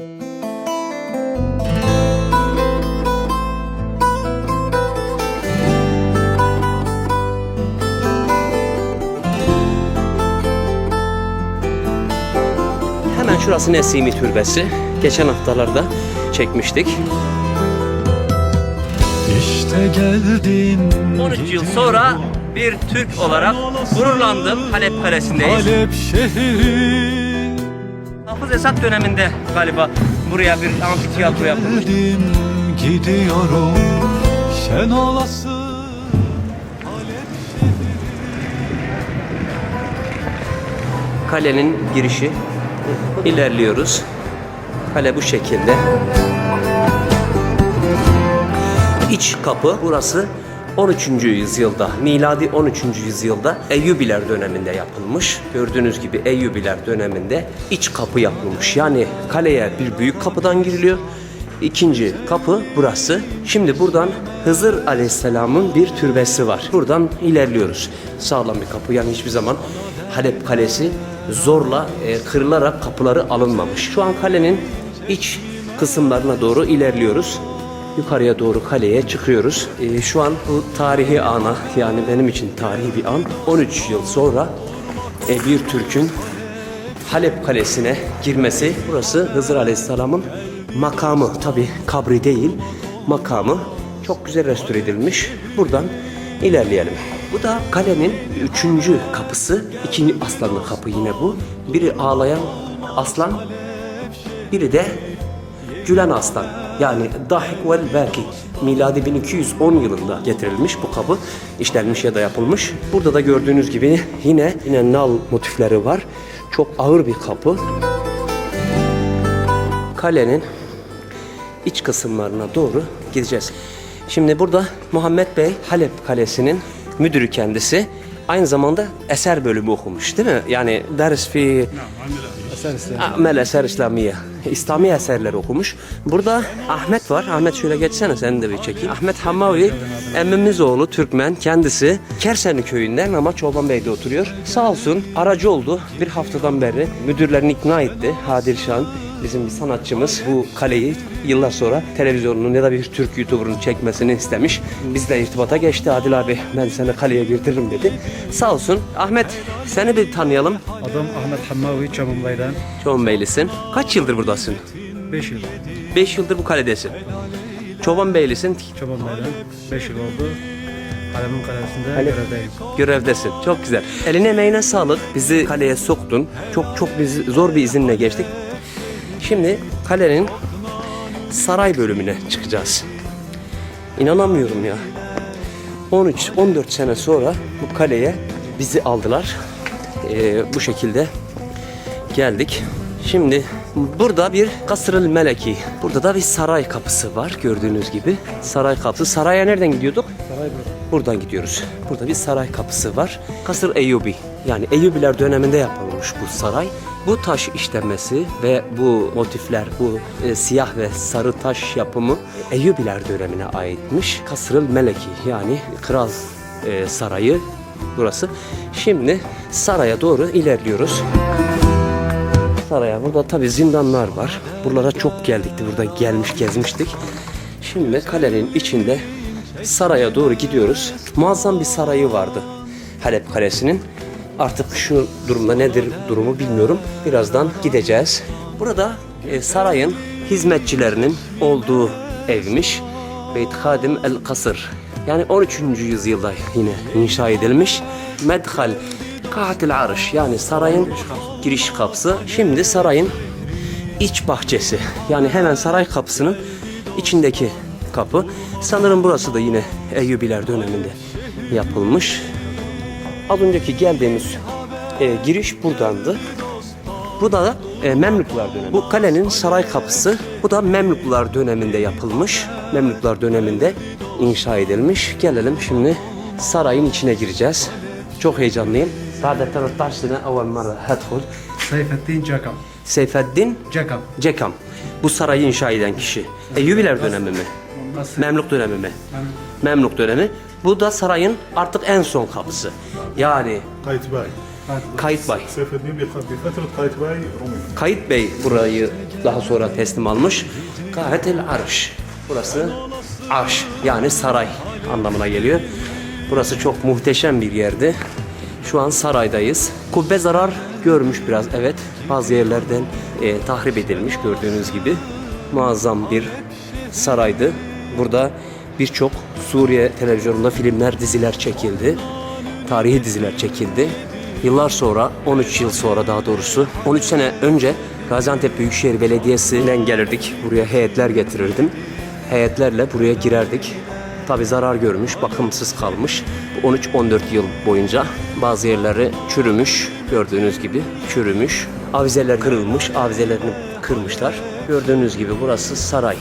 Hemen şurası Nesimi Türbesi. Geçen haftalarda çekmiştik. İşte geldin 13 yıl sonra bir Türk olarak gururlandım. Halep Kalesi'ndeyiz. Halep şehri Hafız Esad döneminde galiba buraya bir amfiteyatro yapılmış. Geldim gidiyorum Şen olasın Kalenin girişi. İlerliyoruz. Kale bu şekilde. İç kapı burası 13. yüzyılda, miladi 13. yüzyılda Eyyubiler döneminde yapılmış. Gördüğünüz gibi Eyyubiler döneminde iç kapı yapılmış. Yani kaleye bir büyük kapıdan giriliyor. İkinci kapı burası. Şimdi buradan Hızır Aleyhisselam'ın bir türbesi var. Buradan ilerliyoruz. Sağlam bir kapı. Yani hiçbir zaman Halep Kalesi zorla e, kırılarak kapıları alınmamış. Şu an kalenin iç kısımlarına doğru ilerliyoruz. Yukarıya doğru kaleye çıkıyoruz. Ee, şu an bu tarihi ana yani benim için tarihi bir an. 13 yıl sonra e, bir Türk'ün Halep Kalesi'ne girmesi. Burası Hızır Aleyhisselam'ın makamı. Tabi kabri değil makamı. Çok güzel restore edilmiş. Buradan ilerleyelim. Bu da kalenin üçüncü kapısı. İkinci aslanlı kapı yine bu. Biri ağlayan aslan, biri de Gülen Aslan yani Dahik vel Belki miladi 1210 yılında getirilmiş bu kapı işlenmiş ya da yapılmış. Burada da gördüğünüz gibi yine yine nal motifleri var. Çok ağır bir kapı. Kalenin iç kısımlarına doğru gideceğiz. Şimdi burada Muhammed Bey Halep Kalesi'nin müdürü kendisi. Aynı zamanda eser bölümü okumuş değil mi? Yani ders fi Amel eser İslamiye. İslami eserler okumuş. Burada Ahmet var. Ahmet şöyle geçsene sen de bir çekeyim. Ahmet Hamavi emmimiz oğlu Türkmen. Kendisi Kerseni köyünden ama Çobanbey'de oturuyor. Sağ olsun aracı oldu. Bir haftadan beri müdürlerini ikna etti. Hadil Şan bizim bir sanatçımız bu kaleyi yıllar sonra televizyonunun ya da bir Türk YouTuber'ın çekmesini istemiş. Bizle irtibata geçti. Adil abi ben seni kaleye girdiririm dedi. Sağ olsun. Ahmet seni bir tanıyalım. Adım Ahmet Hammavi Çamımbay'dan Çobanbeylisin. Kaç yıldır buradasın? 5 yıl. 5 yıldır bu kaledesin. Çobanbeylisin. Çamımbay'dan 5 yıl oldu. Kalemin kalesinde Kale- görevdeyim. Görevdesin. Çok güzel. Eline emeğine sağlık. Bizi kaleye soktun. Çok çok biz zor bir izinle geçtik. Şimdi kalenin saray bölümüne çıkacağız. İnanamıyorum ya. 13-14 sene sonra bu kaleye bizi aldılar. Ee, bu şekilde geldik. Şimdi burada bir Kasrül Meleki. Burada da bir saray kapısı var gördüğünüz gibi. Saray kapısı. Saraya nereden gidiyorduk? Buradan gidiyoruz. Burada bir saray kapısı var. Kasır Eyyubi. Yani Eyyubiler döneminde yapılmış bu saray. Bu taş işlemesi ve bu motifler, bu e, siyah ve sarı taş yapımı Eyyubiler dönemine aitmiş. Kasrıl Meleki yani kral e, sarayı burası. Şimdi saraya doğru ilerliyoruz. Saraya burada tabi zindanlar var. Buralara çok geldik. Burada gelmiş gezmiştik. Şimdi kalenin içinde saraya doğru gidiyoruz. Muazzam bir sarayı vardı Halep Kalesi'nin. Artık şu durumda nedir durumu bilmiyorum. Birazdan gideceğiz. Burada e, sarayın hizmetçilerinin olduğu evmiş. Beyt Hadim El Kasır. Yani 13. yüzyılda yine inşa edilmiş. Medhal Katil Arış yani sarayın giriş kapısı. Şimdi sarayın iç bahçesi. Yani hemen saray kapısının içindeki kapı. Sanırım burası da yine Eyyubiler döneminde yapılmış. Az önceki geldiğimiz e, giriş buradandı. Bu da e, Memlükler dönemi. Bu kalenin saray kapısı. Bu da Memlükler döneminde yapılmış. Memlükler döneminde inşa edilmiş. Gelelim şimdi sarayın içine gireceğiz. Çok heyecanlıyım. 13 sene evvel mara hedhul. Seyfettin Cakam. Seyfeddin Cakam. Cekam. Bu sarayı inşa eden kişi. Eyyubiler dönemi mi? Memluk dönemi mi? Memluk dönemi. Bu da sarayın artık en son kapısı. Yani Kayıtbay. Kayıt Bey. Seyfettin bir Fetret Kayıt Bey Rumeli. Kayıt Bey burayı daha sonra teslim almış. Gavetel Arş. Burası Arş yani saray anlamına geliyor. Burası çok muhteşem bir yerdi. Şu an saraydayız. Kubbe zarar görmüş biraz evet. Bazı yerlerden e, tahrip edilmiş gördüğünüz gibi. Muazzam bir saraydı. Burada birçok Suriye televizyonunda filmler, diziler çekildi. Tarihi diziler çekildi. Yıllar sonra, 13 yıl sonra daha doğrusu, 13 sene önce Gaziantep Büyükşehir Belediyesi'nden gelirdik. Buraya heyetler getirirdim. Heyetlerle buraya girerdik. Tabi zarar görmüş, bakımsız kalmış. 13-14 yıl boyunca bazı yerleri çürümüş. Gördüğünüz gibi çürümüş. Avizeler kırılmış, avizelerini kırmışlar. Gördüğünüz gibi burası saray.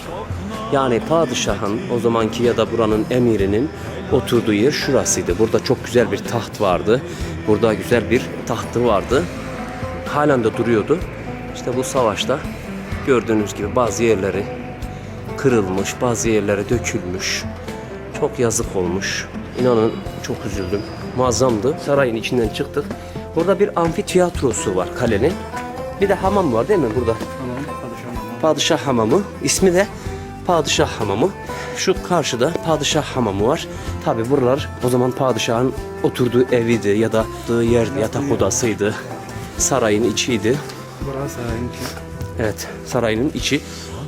Yani padişahın o zamanki ya da buranın emirinin oturduğu yer şurasıydı. Burada çok güzel bir taht vardı. Burada güzel bir tahtı vardı. Halen de duruyordu. İşte bu savaşta gördüğünüz gibi bazı yerleri kırılmış, bazı yerlere dökülmüş. Çok yazık olmuş. İnanın çok üzüldüm. Muazzamdı. Sarayın içinden çıktık. Burada bir amfiteyatrosu var kalenin. Bir de hamam var değil mi burada? Padişah hamamı. İsmi de Padişah hamamı. Şu karşıda Padişah hamamı var. Tabi buralar o zaman padişahın oturduğu eviydi ya da yerdi, yatak odasıydı. Sarayın içiydi. Burası sarayın içi. Evet, sarayın içi.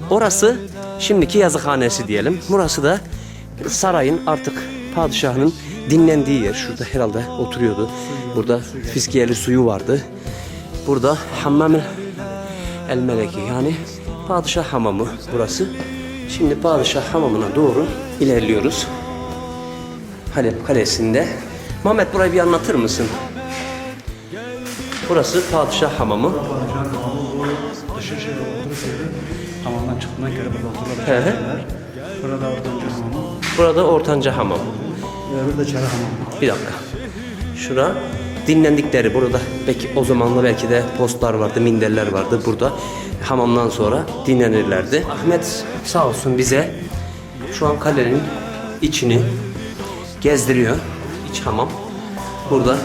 Orası şimdiki yazıkhanesi diyelim. Burası da sarayın artık padişahın dinlendiği yer. Şurada herhalde oturuyordu. Burada fiskiyeli suyu vardı. Burada hammam el meleki yani padişah hamamı burası. Şimdi padişah hamamına doğru ilerliyoruz. Halep Kalesi'nde. Mehmet burayı bir anlatır mısın? Burası padişah hamamı. Dışı şey. Hamamdan çıktığından kere burada otururlar. Burada ortanca hamamı. Burada ortanca hamam. Öbürü de çare hamamı. Bir dakika. Şura dinlendikleri burada belki o zamanla belki de postlar vardı, minderler vardı. Burada hamamdan sonra dinlenirlerdi. Ahmet sağ olsun bize şu an kalenin içini gezdiriyor. İç hamam. Burada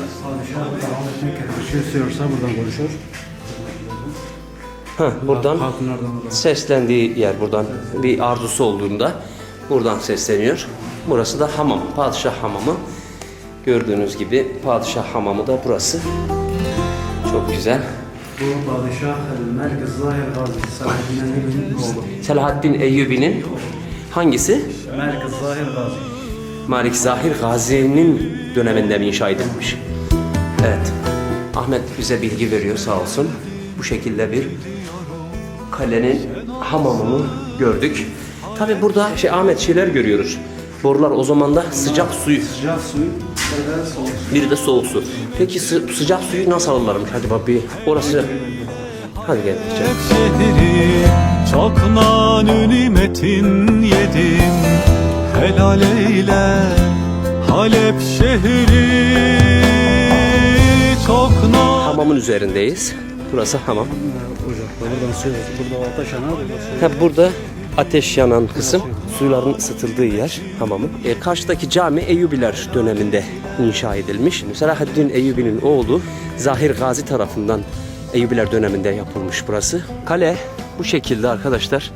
buradan Hatunlardan buradan. seslendiği yer buradan bir arzusu olduğunda buradan sesleniyor. Burası da hamam. Padişah hamamı. Gördüğünüz gibi padişah hamamı da burası. Çok güzel. Bu padişah Merkez Zahir Gazi Selahaddin Eyyubi'nin oğlu. Selahaddin Eyyubi'nin hangisi? Merkez Zahir Gazi. Malik Zahir Gazi'nin döneminde mi inşa edilmiş? Evet. Ahmet bize bilgi veriyor sağ olsun. Bu şekilde bir kalenin hamamını gördük. Tabi burada şey Ahmet şeyler görüyoruz. Borular o zaman da sıcak suyu, Sıcak suyu. Biri de soğuk su. Peki sı- sıcak suyu nasıl alırlarmış? Hadi bak bir orası. Hadi gel. şehri Çok nanü nimetin yedim Helal eyle Halep şehri Çok na Hamamın üzerindeyiz. Burası hamam. Ocakta buradan su Burada su. Ha, burada ateş yanan kısım suyların ısıtıldığı yer hamamın. E, karşıdaki cami Eyyubiler döneminde inşa edilmiş. Selahaddin Eyyubi'nin oğlu Zahir Gazi tarafından Eyyubiler döneminde yapılmış burası. Kale bu şekilde arkadaşlar.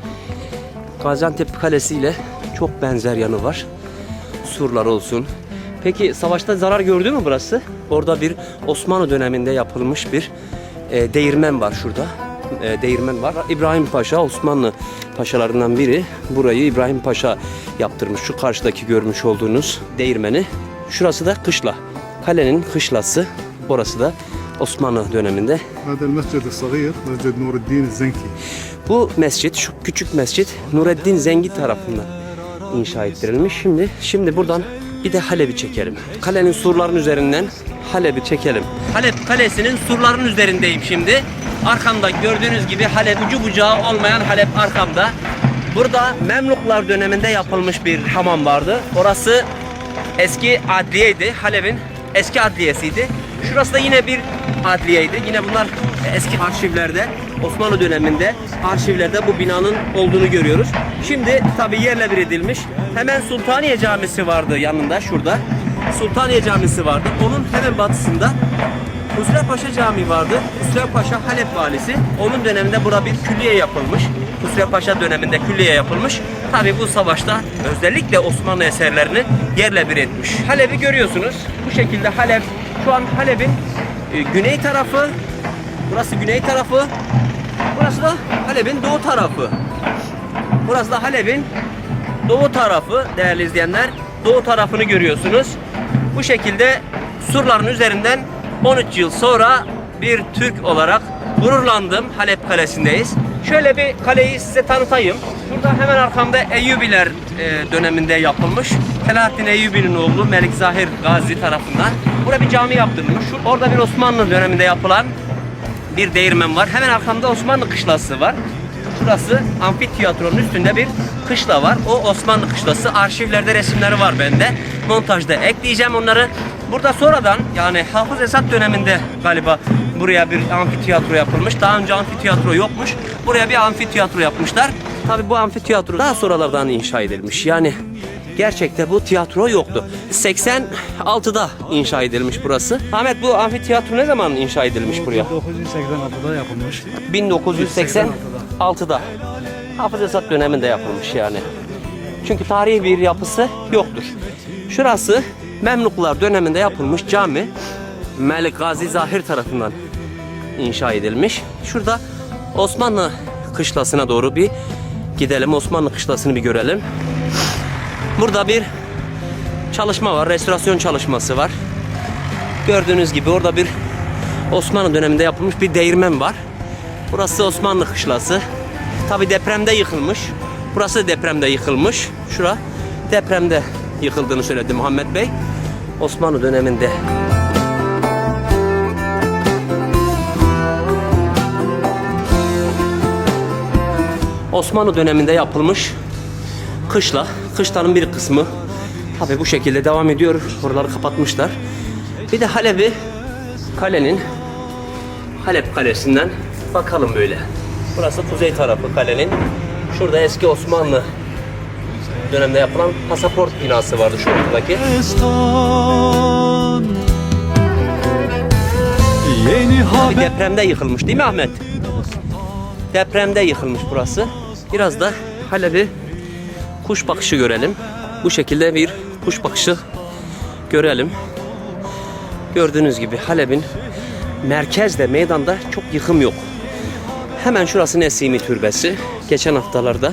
Gaziantep Kalesi ile çok benzer yanı var. Surlar olsun. Peki savaşta zarar gördü mü burası? Orada bir Osmanlı döneminde yapılmış bir e, değirmen var şurada e, değirmen var. İbrahim Paşa Osmanlı paşalarından biri. Burayı İbrahim Paşa yaptırmış. Şu karşıdaki görmüş olduğunuz değirmeni. Şurası da kışla. Kalenin kışlası. Orası da Osmanlı döneminde. Bu mescit, şu küçük mescit Nureddin Zengi tarafından inşa ettirilmiş. Şimdi şimdi buradan bir de Halep'i çekelim. Kalenin surların üzerinden Halep'i çekelim. Halep Kalesi'nin surların üzerindeyim şimdi. Arkamda gördüğünüz gibi Halep ucu bucağı olmayan Halep arkamda. Burada Memluklar döneminde yapılmış bir hamam vardı. Orası eski adliyeydi. Halep'in eski adliyesiydi. Şurası da yine bir adliyeydi. Yine bunlar eski arşivlerde Osmanlı döneminde arşivlerde bu binanın olduğunu görüyoruz. Şimdi tabi yerle bir edilmiş. Hemen Sultaniye Camisi vardı yanında şurada. Sultaniye Camisi vardı. Onun hemen batısında Husrev Paşa Camii vardı. Husrev Paşa Halep valisi. Onun döneminde burada bir külliye yapılmış. Husrev Paşa döneminde külliye yapılmış. Tabi bu savaşta özellikle Osmanlı eserlerini yerle bir etmiş. Halep'i görüyorsunuz. Bu şekilde Halep şu an Halep'in e, güney tarafı. Burası güney tarafı. Burası da Halep'in doğu tarafı. Burası da Halep'in doğu tarafı değerli izleyenler. Doğu tarafını görüyorsunuz. Bu şekilde surların üzerinden 13 yıl sonra bir Türk olarak gururlandım. Halep Kalesi'ndeyiz. Şöyle bir kaleyi size tanıtayım. Şurada hemen arkamda Eyyubiler e, döneminde yapılmış. Selahaddin Eyyubi'nin oğlu Melik Zahir Gazi tarafından. Burada bir cami yaptırılmış. Orada bir Osmanlı döneminde yapılan bir değirmen var. Hemen arkamda Osmanlı kışlası var. Şurası amfiteyatronun üstünde bir kışla var. O Osmanlı kışlası. Arşivlerde resimleri var bende. Montajda ekleyeceğim onları. Burada sonradan yani Hafız Esad döneminde galiba buraya bir amfiteyatro yapılmış. Daha önce amfiteyatro yokmuş. Buraya bir amfiteyatro yapmışlar. Tabi bu amfiteyatro daha sonralardan inşa edilmiş. Yani gerçekte bu tiyatro yoktu. 86'da inşa edilmiş burası. Ahmet bu amfiteyatro ne zaman inşa edilmiş buraya? 1986'da yapılmış. 1986'da. Hafız Esad döneminde yapılmış yani. Çünkü tarihi bir yapısı yoktur. Şurası Memluklar döneminde yapılmış cami. Melik Gazi Zahir tarafından inşa edilmiş. Şurada Osmanlı kışlasına doğru bir gidelim. Osmanlı kışlasını bir görelim. Burada bir çalışma var. Restorasyon çalışması var. Gördüğünüz gibi orada bir Osmanlı döneminde yapılmış bir değirmen var. Burası Osmanlı kışlası. Tabi depremde yıkılmış. Burası depremde yıkılmış. Şura depremde yıkıldığını söyledi Muhammed Bey. Osmanlı döneminde. Osmanlı döneminde yapılmış kışla. Kışlanın bir kısmı tabi bu şekilde devam ediyor. Buraları kapatmışlar. Bir de Halep'i kalenin Halep Kalesi'nden bakalım böyle. Burası kuzey tarafı kalenin. Şurada eski Osmanlı döneminde yapılan pasaport binası vardı şu ortadaki. Yeni haber depremde yıkılmış değil mi Ahmet? Depremde yıkılmış burası. Biraz da Halep'i kuş bakışı görelim. Bu şekilde bir kuş bakışı görelim. Gördüğünüz gibi Halep'in merkezde, meydanda çok yıkım yok. Hemen şurası Nesimi Türbesi. Geçen haftalarda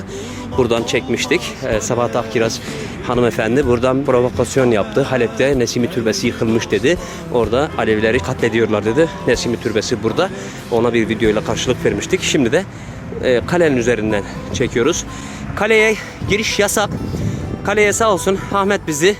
buradan çekmiştik. Ee, Sabahat Akkiraz hanımefendi buradan provokasyon yaptı. Halep'te Nesimi Türbesi yıkılmış dedi. Orada Alevileri katlediyorlar dedi. Nesimi Türbesi burada. Ona bir videoyla karşılık vermiştik. Şimdi de e, kalenin üzerinden çekiyoruz. Kaleye giriş yasak. Kaleye sağ olsun Ahmet bizi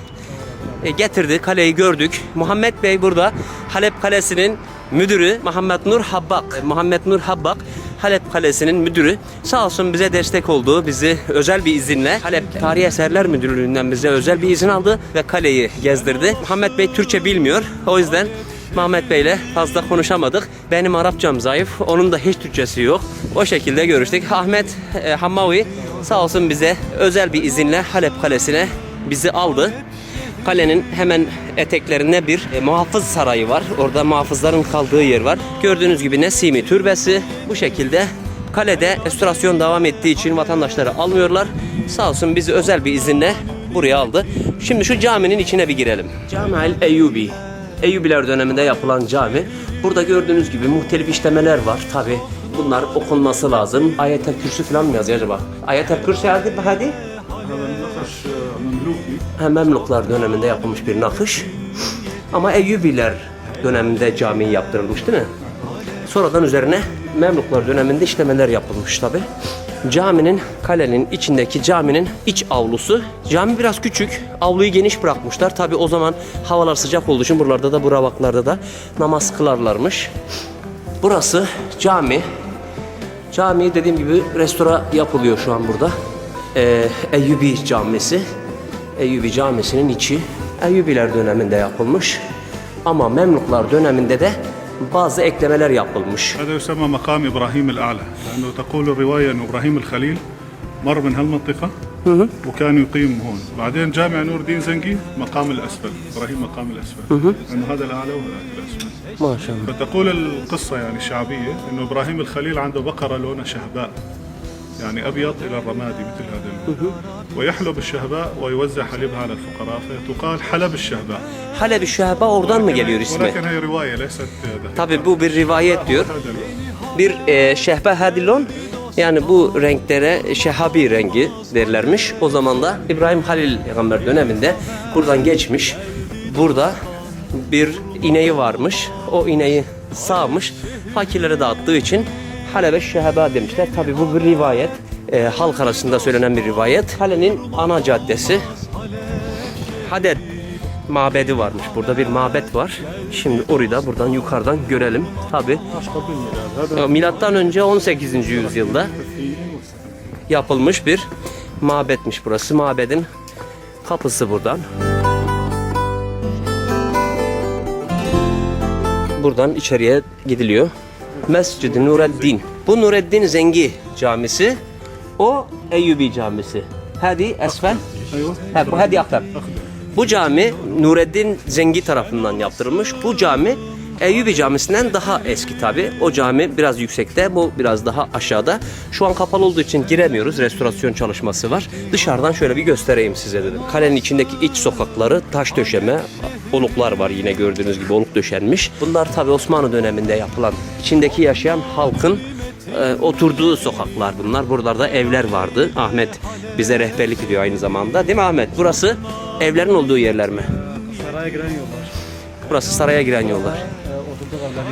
e, getirdi. Kaleyi gördük. Muhammed Bey burada Halep Kalesi'nin müdürü Muhammed Nur Habbak. E, Muhammed Nur Habbak Halep Kalesi'nin müdürü. Sağ olsun bize destek oldu. Bizi özel bir izinle Halep Tarihi Eserler Müdürlüğü'nden bize özel bir izin aldı ve kaleyi gezdirdi. Muhammed Bey Türkçe bilmiyor. O yüzden Mehmet Bey'le fazla konuşamadık. Benim Arapçam zayıf. Onun da hiç Türkçesi yok. O şekilde görüştük. Ahmet e, Hammavi sağ olsun bize özel bir izinle Halep Kalesi'ne bizi aldı. Kalenin hemen eteklerinde bir e, muhafız sarayı var. Orada muhafızların kaldığı yer var. Gördüğünüz gibi Nesimi Türbesi bu şekilde kalede restorasyon devam ettiği için vatandaşları almıyorlar. Sağ olsun bizi özel bir izinle buraya aldı. Şimdi şu caminin içine bir girelim. Cami Eyyubi. Eyyubiler döneminde yapılan cami. Burada gördüğünüz gibi muhtelif işlemeler var tabi. Bunlar okunması lazım. Ayetel Kürsü falan mı yazıyor acaba? Ayetel Kürsü hadi hadi. Ha, Memluklar döneminde yapılmış bir nakış. Ama Eyyubiler döneminde cami yaptırılmış değil mi? Sonradan üzerine Memluklar döneminde işlemeler yapılmış tabi. Caminin, kalenin içindeki caminin iç avlusu. Cami biraz küçük, avluyu geniş bırakmışlar. Tabi o zaman havalar sıcak olduğu için buralarda da bu ravaklarda da namaz kılarlarmış. Burası cami. Cami dediğim gibi restora yapılıyor şu an burada. Ee, Eyyubi Camisi. Eyyubi Camisi'nin içi Eyyubiler döneminde yapılmış. Ama Memluklar döneminde de bazı eklemeler yapılmış. هذا يسمى مقام إبراهيم الأعلى لأنه تقول الرواية إن إبراهيم الخليل مر من هالمنطقة وكان يقيم هون. بعدين جامع نور الدين زنقي مقام الأسفل إبراهيم مقام الأسفل. أنه هذا الأعلى وهذا الأسفل Maşallah. فتقول القصة يعني الشعبية أنه إبراهيم الخليل عنده بقرة لونها شهباء يعني أبيض إلى الرمادي مثل هذا. اللون ويحلب الشهباء ويوزع حليبها على الفقراء فتقال حلب الشهباء Halebi Şehba oradan mı geliyor ismi? ولكن هي رواية ليست دقيقة. Tabi bu bir rivayet diyor. هذا اللون. Bir e, şehbe hadilon yani bu renklere şehabi rengi derlermiş. O zaman da İbrahim Halil peygamber döneminde buradan geçmiş. Burada bir ineği varmış. O ineği sağmış. Fakirlere dağıttığı için Halebe Şehaba demişler. Tabi bu bir rivayet. E, halk arasında söylenen bir rivayet. Hale'nin ana caddesi Haded mabedi varmış. Burada bir mabet var. Şimdi orayı da buradan yukarıdan görelim. Tabi milattan önce 18. yüzyılda yapılmış bir mabetmiş burası. Mabedin kapısı buradan. Buradan içeriye gidiliyor. Mescid-i Nureddin. Bu Nureddin Zengi camisi. O Eyyubi camisi. Hadi esfel. Bu hadi aktar. Bu cami Nureddin Zengi tarafından yaptırılmış. Bu cami Eyyubi Camisi'nden daha eski tabi. O cami biraz yüksekte, bu biraz daha aşağıda. Şu an kapalı olduğu için giremiyoruz. Restorasyon çalışması var. Dışarıdan şöyle bir göstereyim size dedim. Kalenin içindeki iç sokakları taş döşeme, oluklar var yine gördüğünüz gibi oluk döşenmiş. Bunlar tabi Osmanlı döneminde yapılan, içindeki yaşayan halkın e, oturduğu sokaklar bunlar. Buralarda evler vardı. Ahmet bize rehberlik ediyor aynı zamanda. Değil mi Ahmet? Burası evlerin olduğu yerler mi? Saraya giren yollar. Burası saraya giren yollar. E,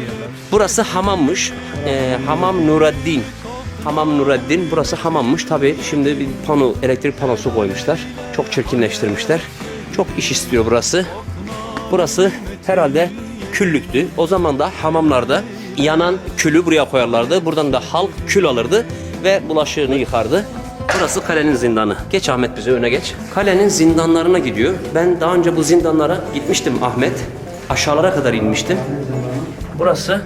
yerler. Burası hamammış. Ee, hamam Nureddin. Hamam Nureddin. Burası hamammış. Tabi şimdi bir pano, elektrik panosu koymuşlar. Çok çirkinleştirmişler. Çok iş istiyor burası. Burası herhalde küllüktü. O zaman da hamamlarda yanan külü buraya koyarlardı. Buradan da halk kül alırdı ve bulaşığını yıkardı. Burası kalenin zindanı. Geç Ahmet bize öne geç. Kalenin zindanlarına gidiyor. Ben daha önce bu zindanlara gitmiştim Ahmet. Aşağılara kadar inmiştim. Burası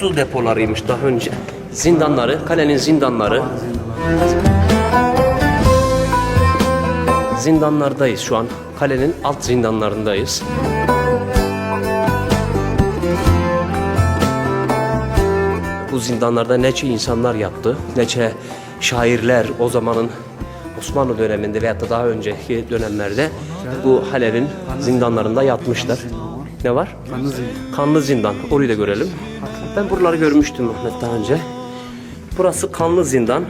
su depolarıymış daha önce. Zindanları, kalenin zindanları. Zindanlardayız şu an. Kalenin alt zindanlarındayız. Bu zindanlarda neçe insanlar yattı, neçe şairler o zamanın Osmanlı döneminde veyahut da daha önceki dönemlerde bu Halep'in zindanlarında yatmışlar. Ne var? Kanlı zindan. Kanlı zindan. Orayı da görelim. Ben buraları görmüştüm Ahmet daha önce. Burası kanlı zindan.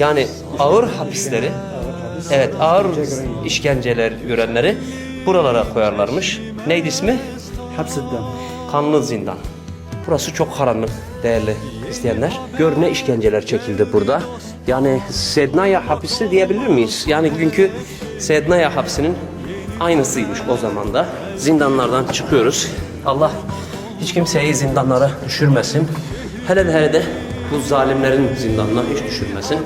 Yani ağır hapisleri, evet ağır işkenceler görenleri buralara koyarlarmış. Neydi ismi? Hapsetten. Kanlı zindan. Burası çok karanlık değerli isteyenler. Gör ne işkenceler çekildi burada. Yani Sednaya hapisi diyebilir miyiz? Yani günkü Sednaya hapsinin aynısıymış o zaman da. Zindanlardan çıkıyoruz. Allah hiç kimseyi zindanlara düşürmesin. Hele de hele de bu zalimlerin zindanına hiç düşürmesin.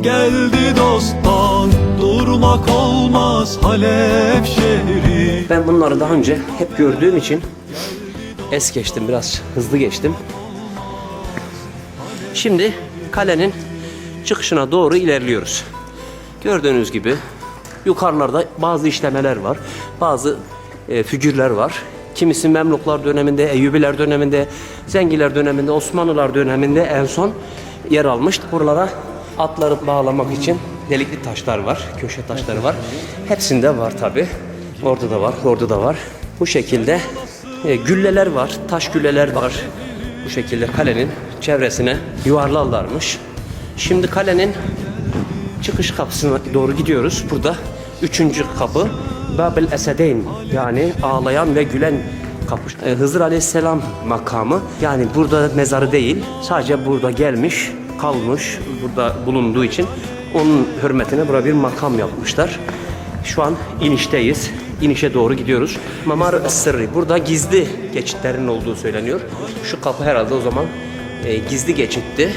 Geldi dosttan durmak olmaz Halep şehri Ben bunları daha önce hep gördüğüm için es geçtim biraz hızlı geçtim. Şimdi kalenin çıkışına doğru ilerliyoruz. Gördüğünüz gibi yukarılarda bazı işlemeler var. Bazı e, figürler var. Kimisi Memluklar döneminde, Eyyubiler döneminde, Zengiler döneminde, Osmanlılar döneminde en son yer almış. Buralara atları bağlamak için delikli taşlar var, köşe taşları var. Hepsinde var tabi. Orada da var, orada da var. Bu şekilde e, gülleler var, taş gülleler var. Bu şekilde kalenin çevresine yuvarlarlarmış. Şimdi kalenin çıkış kapısına doğru gidiyoruz. Burada üçüncü kapı Babel Esedeyn yani ağlayan ve gülen kapı. Ee, Hızır Aleyhisselam makamı yani burada mezarı değil sadece burada gelmiş kalmış burada bulunduğu için onun hürmetine burada bir makam yapmışlar. Şu an inişteyiz. İnişe doğru gidiyoruz. Mamar Sırrı. Burada gizli geçitlerin olduğu söyleniyor. Şu kapı herhalde o zaman e, gizli geçitti.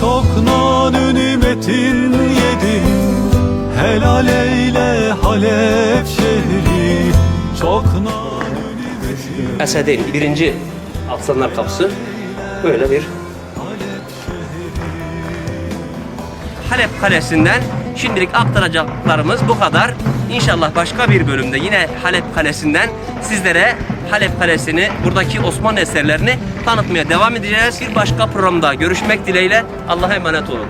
Çok nanü metin yedim Helal eyle Halep şehri Çok nanü Esedeyn birinci Aslanlar Kapısı böyle bir Halep Kalesi'nden Şimdilik aktaracaklarımız bu kadar. İnşallah başka bir bölümde yine Halep Kalesi'nden sizlere Halep Kalesi'ni, buradaki Osmanlı eserlerini tanıtmaya devam edeceğiz. Bir başka programda görüşmek dileğiyle. Allah'a emanet olun.